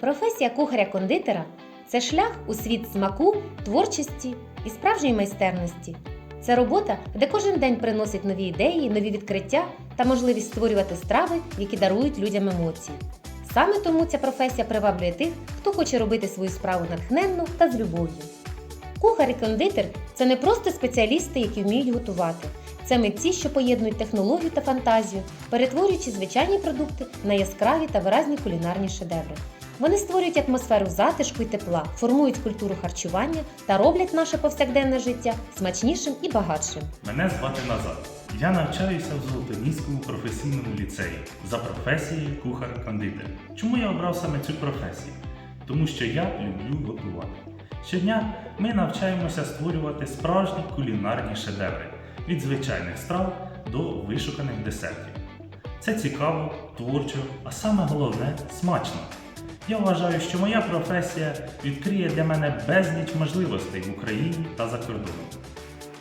Професія кухаря-кондитера це шлях у світ смаку, творчості і справжньої майстерності. Це робота, де кожен день приносить нові ідеї, нові відкриття та можливість створювати страви, які дарують людям емоції. Саме тому ця професія приваблює тих, хто хоче робити свою справу натхненно та з любов'ю. Кухар і кондитер це не просто спеціалісти, які вміють готувати. Це митці, що поєднують технологію та фантазію, перетворюючи звичайні продукти на яскраві та виразні кулінарні шедеври. Вони створюють атмосферу затишку і тепла, формують культуру харчування та роблять наше повсякденне життя смачнішим і багатшим. Мене звати Назар. Я навчаюся в Золотоніському професійному ліцеї за професією кухар-кондитер. Чому я обрав саме цю професію? Тому що я люблю готувати. Щодня ми навчаємося створювати справжні кулінарні шедеври від звичайних страв до вишуканих десертів. Це цікаво, творчо, а саме головне смачно. Я вважаю, що моя професія відкриє для мене безліч можливостей в Україні та за кордоном.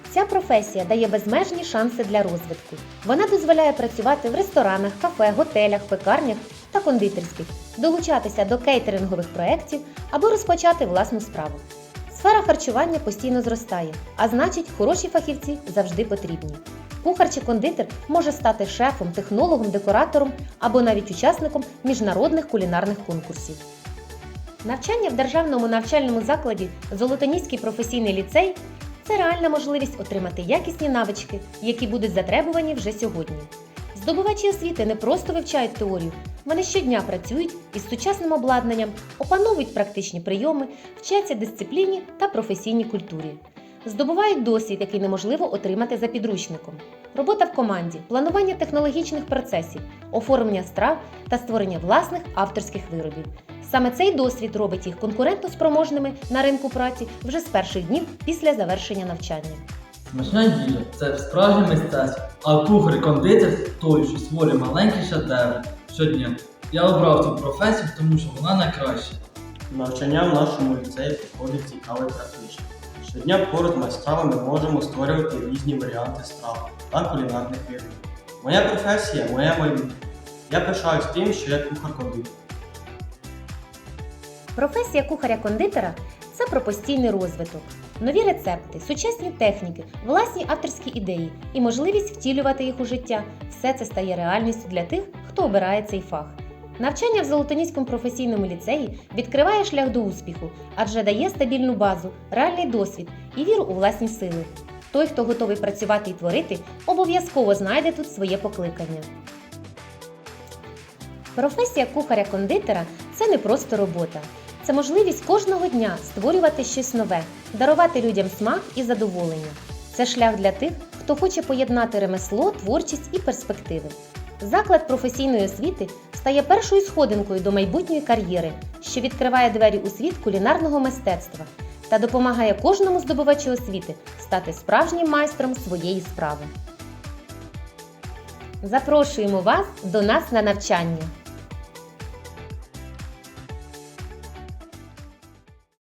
Ця професія дає безмежні шанси для розвитку. Вона дозволяє працювати в ресторанах, кафе, готелях, пекарнях та кондитерських, долучатися до кейтерингових проєктів або розпочати власну справу. Сфера харчування постійно зростає, а значить, хороші фахівці завжди потрібні. Кухар чи кондитер може стати шефом, технологом, декоратором або навіть учасником міжнародних кулінарних конкурсів. Навчання в державному навчальному закладі Золотоніський професійний ліцей це реальна можливість отримати якісні навички, які будуть затребувані вже сьогодні. Здобувачі освіти не просто вивчають теорію, вони щодня працюють із сучасним обладнанням, опановують практичні прийоми, вчаться дисципліні та професійній культурі. Здобувають досвід, який неможливо отримати за підручником. Робота в команді, планування технологічних процесів, оформлення страв та створення власних авторських виробів. Саме цей досвід робить їх конкурентоспроможними на ринку праці вже з перших днів після завершення навчання. Смачна їжа це справжнє мистецтво, а кухар кондитер той, що створює маленькі шедеври щодня. Я обрав цю професію, тому що вона найкраща. Навчання в нашому ліцеї проходить цікаво і практично. Щодня поруч з майстрами ми можемо створювати різні варіанти страв та кулінарних виробів. Моя професія моє майбутнє. Я пишаюсь тим, що я кухар-кондитер. Професія кухаря-кондитера це про постійний розвиток, нові рецепти, сучасні техніки, власні авторські ідеї і можливість втілювати їх у життя. Все це стає реальністю для тих, хто обирає цей фах. Навчання в Золотоніському професійному ліцеї відкриває шлях до успіху, адже дає стабільну базу, реальний досвід і віру у власні сили. Той, хто готовий працювати і творити, обов'язково знайде тут своє покликання. Професія кухаря-кондитера це не просто робота. Це можливість кожного дня створювати щось нове, дарувати людям смак і задоволення. Це шлях для тих, хто хоче поєднати ремесло, творчість і перспективи. Заклад професійної освіти стає першою сходинкою до майбутньої кар'єри, що відкриває двері у світ кулінарного мистецтва та допомагає кожному здобувачу освіти стати справжнім майстром своєї справи. Запрошуємо вас до нас на навчання.